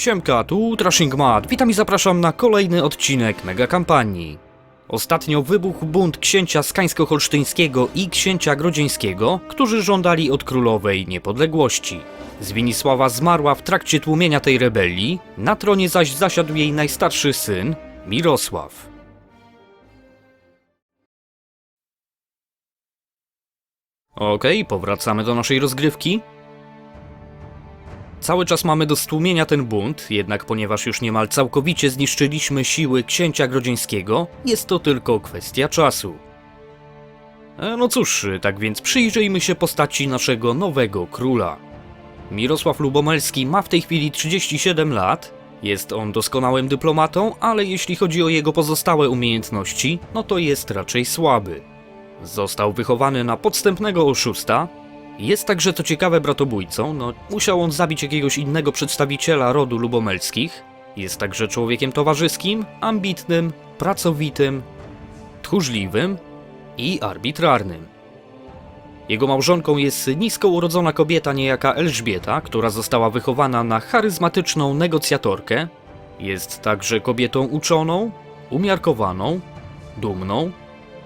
Siemka, tu Trashing Mad. Witam i zapraszam na kolejny odcinek mega kampanii. Ostatnio wybuchł bunt księcia skańsko-holsztyńskiego i księcia grodzieńskiego, którzy żądali od królowej niepodległości. Zwinisława zmarła w trakcie tłumienia tej rebelii, na tronie zaś zasiadł jej najstarszy syn, Mirosław. Okej, powracamy do naszej rozgrywki. Cały czas mamy do stłumienia ten bunt, jednak ponieważ już niemal całkowicie zniszczyliśmy siły księcia grodzieńskiego, jest to tylko kwestia czasu. E, No cóż, tak więc przyjrzyjmy się postaci naszego nowego króla. Mirosław Lubomelski ma w tej chwili 37 lat. Jest on doskonałym dyplomatą, ale jeśli chodzi o jego pozostałe umiejętności, no to jest raczej słaby. Został wychowany na podstępnego oszusta, jest także co ciekawe bratobójcą, no musiał on zabić jakiegoś innego przedstawiciela rodu lubomelskich. Jest także człowiekiem towarzyskim, ambitnym, pracowitym, tchórzliwym i arbitrarnym. Jego małżonką jest nisko urodzona kobieta niejaka Elżbieta, która została wychowana na charyzmatyczną negocjatorkę. Jest także kobietą uczoną, umiarkowaną, dumną,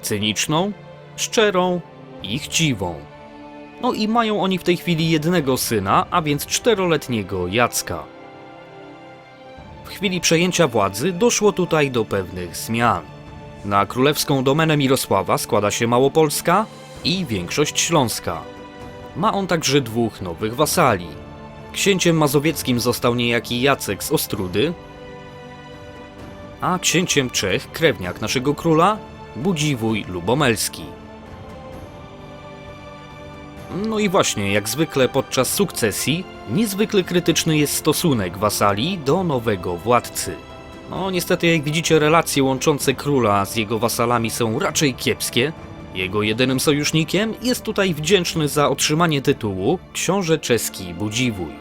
cyniczną, szczerą i chciwą. No i mają oni w tej chwili jednego syna, a więc czteroletniego Jacka. W chwili przejęcia władzy doszło tutaj do pewnych zmian. Na królewską domenę Mirosława składa się Małopolska i większość Śląska. Ma on także dwóch nowych wasali. Księciem mazowieckim został niejaki Jacek z Ostrudy, a księciem Czech, krewniak naszego króla, Budziwój Lubomelski. No i właśnie, jak zwykle podczas sukcesji, niezwykle krytyczny jest stosunek wasali do nowego władcy. No niestety, jak widzicie, relacje łączące króla z jego wasalami są raczej kiepskie. Jego jedynym sojusznikiem jest tutaj wdzięczny za otrzymanie tytułu książę czeski Budziwój.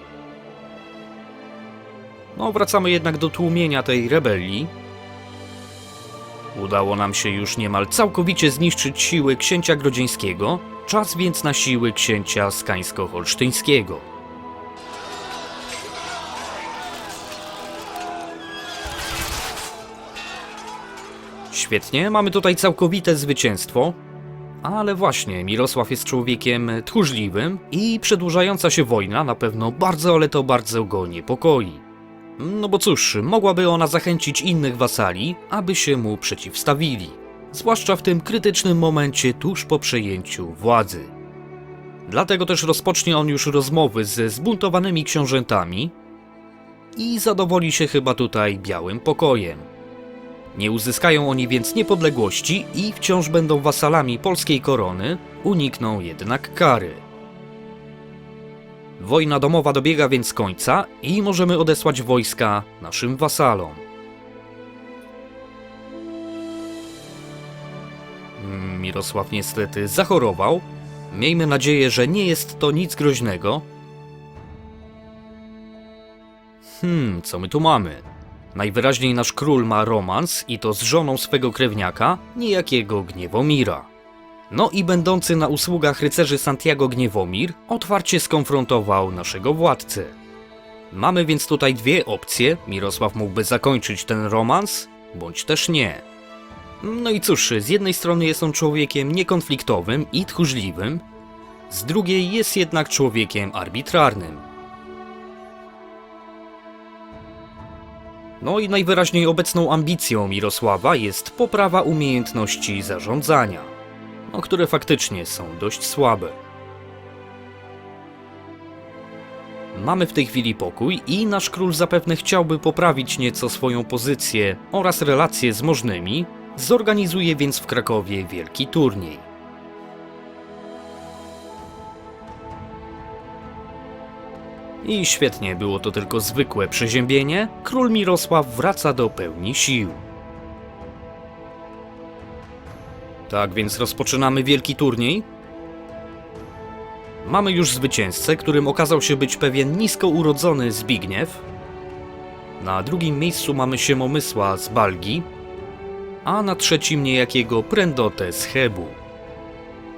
No, wracamy jednak do tłumienia tej rebelii. Udało nam się już niemal całkowicie zniszczyć siły księcia grodzieńskiego, czas więc na siły księcia skańsko-holsztyńskiego. Świetnie, mamy tutaj całkowite zwycięstwo, ale właśnie Mirosław jest człowiekiem tchórzliwym i przedłużająca się wojna na pewno bardzo, ale to bardzo go niepokoi. No bo cóż, mogłaby ona zachęcić innych wasali, aby się mu przeciwstawili. Zwłaszcza w tym krytycznym momencie tuż po przejęciu władzy. Dlatego też rozpocznie on już rozmowy ze zbuntowanymi książętami i zadowoli się chyba tutaj białym pokojem. Nie uzyskają oni więc niepodległości i wciąż będą wasalami polskiej korony, unikną jednak kary. Wojna domowa dobiega więc końca i możemy odesłać wojska naszym wasalom. Mirosław niestety zachorował. Miejmy nadzieję, że nie jest to nic groźnego. Hmm, co my tu mamy? Najwyraźniej nasz król ma romans i to z żoną swego krewniaka, niejakiego Gniewomira. No i będący na usługach rycerzy Santiago Gniewomir otwarcie skonfrontował naszego władcę. Mamy więc tutaj dwie opcje. Mirosław mógłby zakończyć ten romans, bądź też nie. No i cóż, z jednej strony jest on człowiekiem niekonfliktowym i tchórzliwym, z drugiej jest jednak człowiekiem arbitrarnym. No i najwyraźniej obecną ambicją Mirosława jest poprawa umiejętności zarządzania, no, które faktycznie są dość słabe. Mamy w tej chwili pokój i nasz król zapewne chciałby poprawić nieco swoją pozycję oraz relacje z możnymi, zorganizuje więc w Krakowie wielki turniej. I świetnie, było to tylko zwykłe przeziębienie. Król Mirosław wraca do pełni sił. Tak więc rozpoczynamy wielki turniej. Mamy już zwycięzcę, którym okazał się być pewien nisko urodzony Zbigniew. Na drugim miejscu mamy Siemomysła z Balgi, a na trzecim niejakiego Prendotę z Hebu.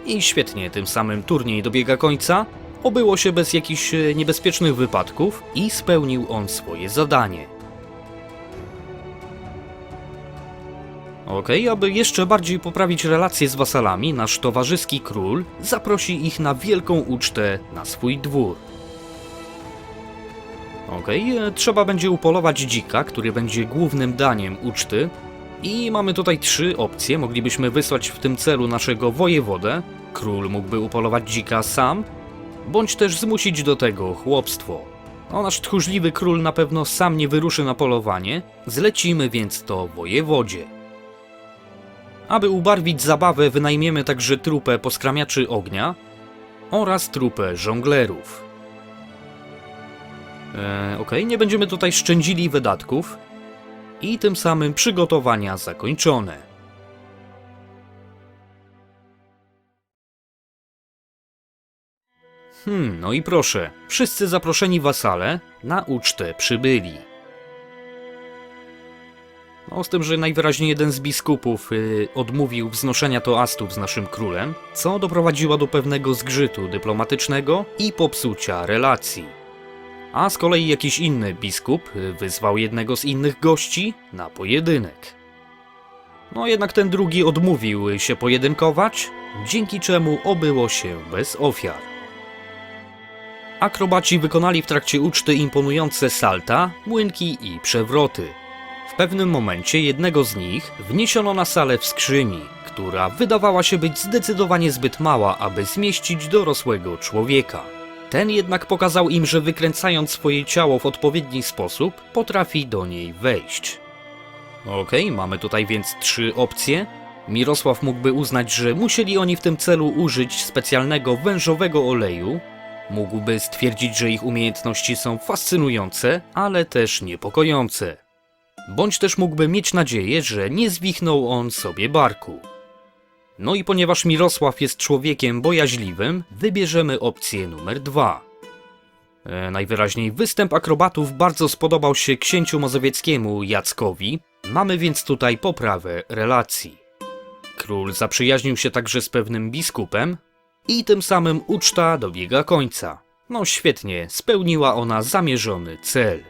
I świetnie, tym samym turniej dobiega końca. obyło się bez jakichś e, niebezpiecznych wypadków i spełnił on swoje zadanie. Okej, aby jeszcze bardziej poprawić relacje z wasalami, nasz towarzyski król zaprosi ich na wielką ucztę na swój dwór. Okej, e, trzeba będzie upolować dzika, który będzie głównym daniem uczty. I mamy tutaj trzy opcje. Moglibyśmy wysłać w tym celu naszego wojewodę. Król mógłby upolować dzika sam, bądź też zmusić do tego chłopstwo. No, nasz tchórzliwy król na pewno sam nie wyruszy na polowanie, zlecimy więc to wojewodzie. Aby ubarwić zabawę, wynajmiemy także trupę poskramiaczy ognia oraz trupę żonglerów. E, Okej, nie będziemy tutaj szczędzili wydatków i tym samym przygotowania zakończone. Hmm, no i proszę, wszyscy zaproszeni wasale na ucztę przybyli. No, z tym, że najwyraźniej jeden z biskupów y, odmówił wznoszenia toastów z naszym królem, co doprowadziło do pewnego zgrzytu dyplomatycznego i popsucia relacji. A z kolei jakiś inny biskup wyzwał jednego z innych gości na pojedynek. No jednak ten drugi odmówił się pojedynkować, dzięki czemu obyło się bez ofiar. Akrobaci wykonali w trakcie uczty imponujące salta, młynki i przewroty. W pewnym momencie jednego z nich wniesiono na salę w skrzyni, która wydawała się być zdecydowanie zbyt mała, aby zmieścić dorosłego człowieka. Ten jednak pokazał im, że wykręcając swoje ciało w odpowiedni sposób, potrafi do niej wejść. Okej, mamy tutaj więc trzy opcje. Mirosław mógłby uznać, że musieli oni w tym celu użyć specjalnego wężowego oleju. Mógłby stwierdzić, że ich umiejętności są fascynujące, ale też niepokojące. Bądź też mógłby mieć nadzieję, że nie zwichnął on sobie barku. No i ponieważ Mirosław jest człowiekiem bojaźliwym, wybierzemy opcję numer dwa. E, najwyraźniej występ akrobatów bardzo spodobał się księciu mazowieckiemu Jackowi, mamy więc tutaj poprawę relacji. Król zaprzyjaźnił się także z pewnym biskupem i tym samym uczta dobiega końca. No świetnie, spełniła ona zamierzony cel.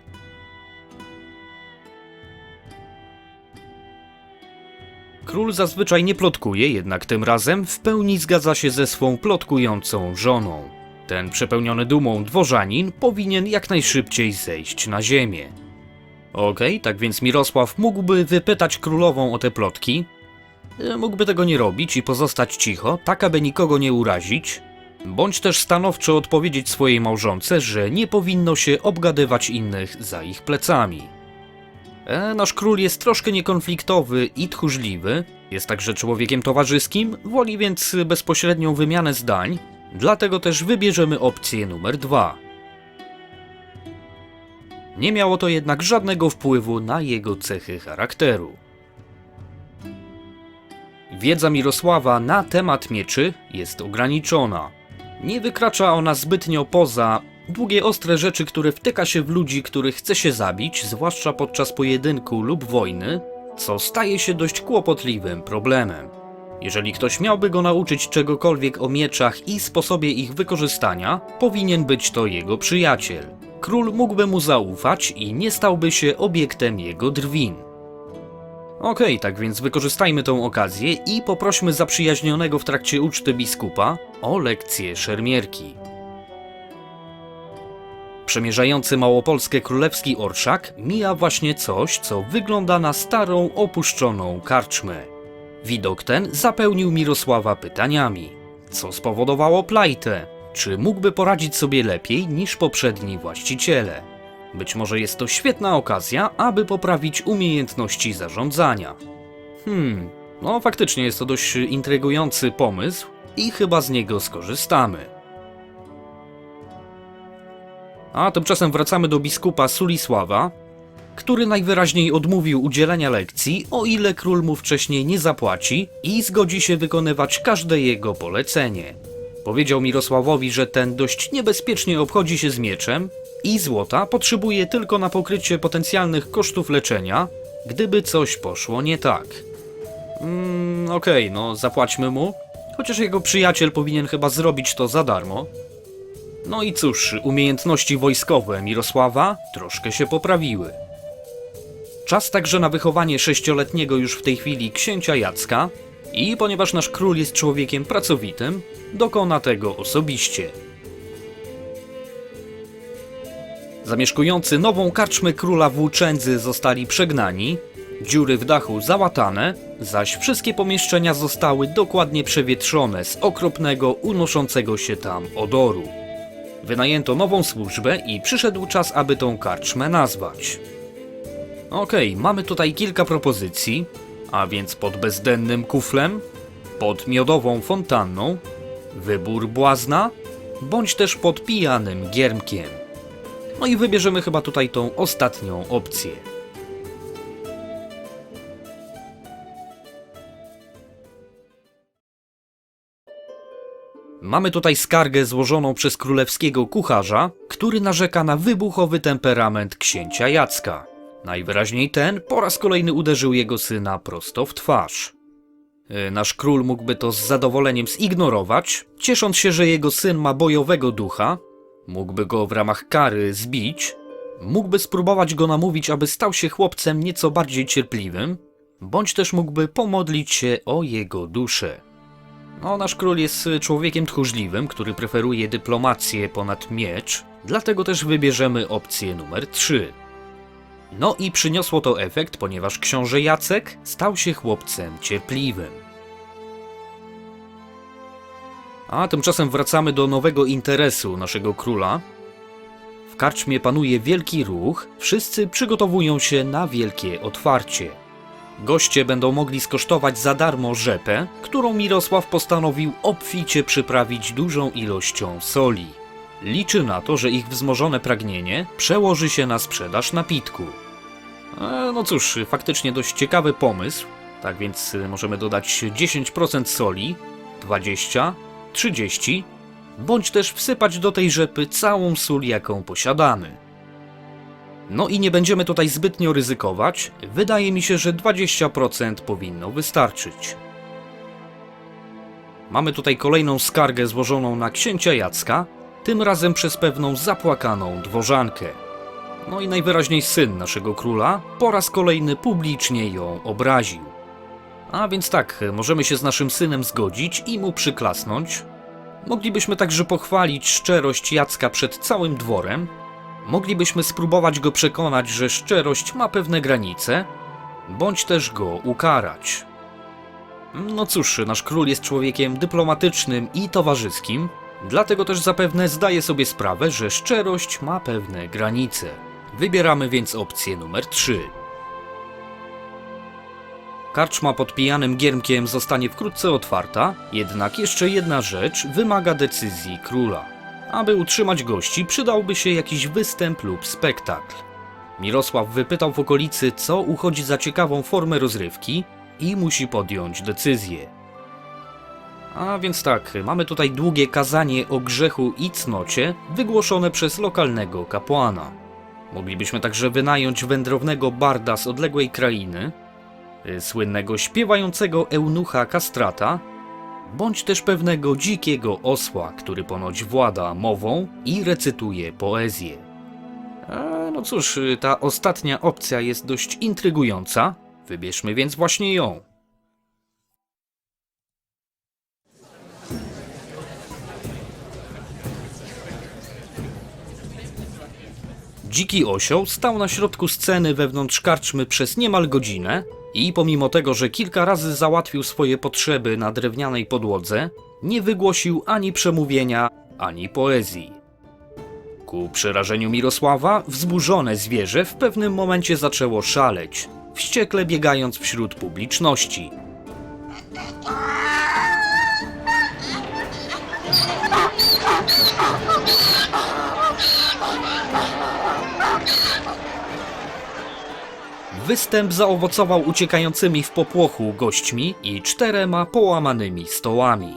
Król zazwyczaj nie plotkuje, jednak tym razem w pełni zgadza się ze swą plotkującą żoną. Ten przepełniony dumą dworzanin powinien jak najszybciej zejść na ziemię. Okej, tak więc Mirosław mógłby wypytać królową o te plotki. E, Mógłby tego nie robić i pozostać cicho, tak aby nikogo nie urazić. Bądź też stanowczo odpowiedzieć swojej małżonce, że nie powinno się obgadywać innych za ich plecami. E, nasz król jest troszkę niekonfliktowy i tchórzliwy, jest także człowiekiem towarzyskim, woli więc bezpośrednią wymianę zdań, dlatego też wybierzemy opcję numer dwa. Nie miało to jednak żadnego wpływu na jego cechy charakteru. Wiedza Mirosława na temat mieczy jest ograniczona. Nie wykracza ona zbytnio poza długie, ostre rzeczy, które wtyka się w ludzi, których chce się zabić, zwłaszcza podczas pojedynku lub wojny, co staje się dość kłopotliwym problemem. Jeżeli ktoś miałby go nauczyć czegokolwiek o mieczach i sposobie ich wykorzystania, powinien być to jego przyjaciel. Król mógłby mu zaufać i nie stałby się obiektem jego drwin. Okej, tak więc wykorzystajmy tą okazję i poprośmy zaprzyjaźnionego w trakcie uczty biskupa o lekcję szermierki. Przemierzający Małopolskę królewski orszak mija właśnie coś, co wygląda na starą, opuszczoną karczmę. Widok ten zapełnił Mirosława pytaniami. Co spowodowało plajtę? Czy mógłby poradzić sobie lepiej niż poprzedni właściciele? Być może jest to świetna okazja, aby poprawić umiejętności zarządzania. Hmm, no faktycznie jest to dość intrygujący pomysł i chyba z niego skorzystamy. A tymczasem wracamy do biskupa Sulisława, który najwyraźniej odmówił udzielenia lekcji, o ile król mu wcześniej nie zapłaci i zgodzi się wykonywać każde jego polecenie. Powiedział Mirosławowi, że ten dość niebezpiecznie obchodzi się z mieczem i złota potrzebuje tylko na pokrycie potencjalnych kosztów leczenia, gdyby coś poszło nie tak. Mm, okej, no zapłaćmy mu, chociaż jego przyjaciel powinien chyba zrobić to za darmo. No i cóż, umiejętności wojskowe Mirosława troszkę się poprawiły. Czas także na wychowanie sześcioletniego już w tej chwili księcia Jacka i ponieważ nasz król jest człowiekiem pracowitym, dokona tego osobiście. Zamieszkujący nową karczmę króla Włóczędzy zostali przegnani, dziury w dachu załatane, zaś wszystkie pomieszczenia zostały dokładnie przewietrzone z okropnego, unoszącego się tam odoru. Wynajęto nową służbę i przyszedł czas, aby tą karczmę nazwać. Okej, mamy tutaj kilka propozycji, a więc pod bezdennym kuflem, pod miodową fontanną, wybór błazna, bądź też pod pijanym giermkiem. No i wybierzemy chyba tutaj tą ostatnią opcję. Mamy tutaj skargę złożoną przez królewskiego kucharza, który narzeka na wybuchowy temperament księcia Jacka. Najwyraźniej ten po raz kolejny uderzył jego syna prosto w twarz. E, Nasz król mógłby to z zadowoleniem zignorować, ciesząc się, że jego syn ma bojowego ducha, mógłby go w ramach kary zbić, mógłby spróbować go namówić, aby stał się chłopcem nieco bardziej cierpliwym, bądź też mógłby pomodlić się o jego duszę. No, nasz król jest y, człowiekiem tchórzliwym, który preferuje dyplomację ponad miecz, dlatego też wybierzemy opcję numer 3. No i przyniosło to efekt, ponieważ książę Jacek stał się chłopcem cierpliwym. A tymczasem wracamy do nowego interesu naszego króla. W karczmie panuje wielki ruch, wszyscy przygotowują się na wielkie otwarcie. Goście będą mogli skosztować za darmo rzepę, którą Mirosław postanowił obficie przyprawić dużą ilością soli. Liczy na to, że ich wzmożone pragnienie przełoży się na sprzedaż napitku. E, no cóż, faktycznie dość ciekawy pomysł. Tak więc y, możemy dodać 10% soli, 20, 30, bądź też wsypać do tej rzepy całą sól, jaką posiadamy. No i nie będziemy tutaj zbytnio ryzykować. Wydaje mi się, że 20% powinno wystarczyć. Mamy tutaj kolejną skargę złożoną na księcia Jacka, tym razem przez pewną zapłakaną dworzankę. No i najwyraźniej syn naszego króla po raz kolejny publicznie ją obraził. A więc tak, możemy się z naszym synem zgodzić i mu przyklasnąć. Moglibyśmy także pochwalić szczerość Jacka przed całym dworem, Moglibyśmy spróbować go przekonać, że szczerość ma pewne granice, bądź też go ukarać. No cóż, nasz król jest człowiekiem dyplomatycznym i towarzyskim, dlatego też zapewne zdaje sobie sprawę, że szczerość ma pewne granice. Wybieramy więc opcję numer 3. Karczma pod pijanym giermkiem zostanie wkrótce otwarta, jednak jeszcze jedna rzecz wymaga decyzji króla. Aby utrzymać gości, przydałby się jakiś występ lub spektakl. Mirosław wypytał w okolicy, co uchodzi za ciekawą formę rozrywki i musi podjąć decyzję. A więc tak, mamy tutaj długie kazanie o grzechu i cnocie, wygłoszone przez lokalnego kapłana. Moglibyśmy także wynająć wędrownego barda z odległej krainy, y, słynnego śpiewającego eunucha kastrata, bądź też pewnego dzikiego osła, który ponoć włada mową i recytuje poezję. No cóż, y, ta ostatnia opcja jest dość intrygująca, wybierzmy więc właśnie ją. Dziki osioł stał na środku sceny wewnątrz karczmy przez niemal godzinę i pomimo tego, że kilka razy załatwił swoje potrzeby na drewnianej podłodze, nie wygłosił ani przemówienia, ani poezji. Ku przerażeniu Mirosława, wzburzone zwierzę w pewnym momencie zaczęło szaleć, wściekle biegając wśród publiczności. Występ zaowocował uciekającymi w popłochu gośćmi i czterema połamanymi stołami.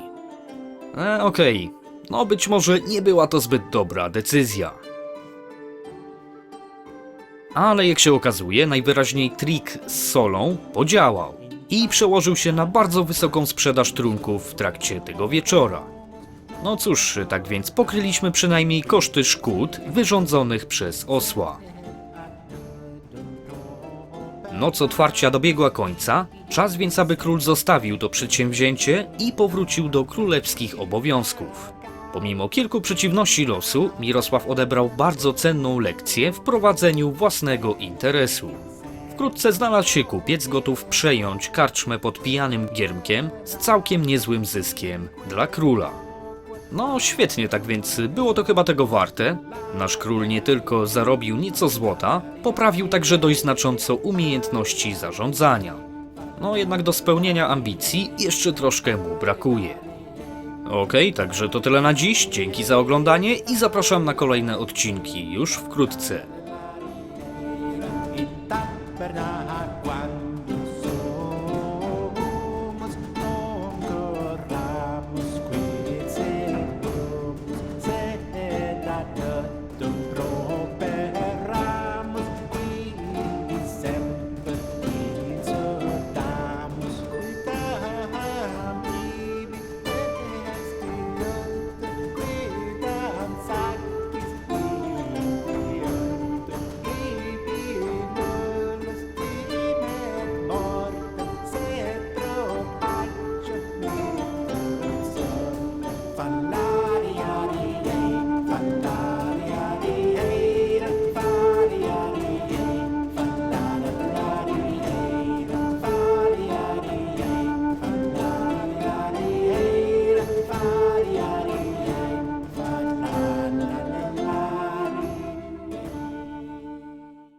E, okej, no być może nie była to zbyt dobra decyzja. Ale jak się okazuje, najwyraźniej trik z solą podziałał i przełożył się na bardzo wysoką sprzedaż trunków w trakcie tego wieczora. No cóż, tak więc pokryliśmy przynajmniej koszty szkód wyrządzonych przez osła. Noc otwarcia dobiegła końca, czas więc aby król zostawił to przedsięwzięcie i powrócił do królewskich obowiązków. Pomimo kilku przeciwności losu, Mirosław odebrał bardzo cenną lekcję w prowadzeniu własnego interesu. Wkrótce znalazł się kupiec gotów przejąć karczmę pod pijanym giermkiem z całkiem niezłym zyskiem dla króla. No świetnie, tak więc było to chyba tego warte. Nasz król nie tylko zarobił nieco złota, poprawił także dość znacząco umiejętności zarządzania. No jednak do spełnienia ambicji jeszcze troszkę mu brakuje. Okej, także to tyle na dziś. Dzięki za oglądanie i zapraszam na kolejne odcinki już wkrótce.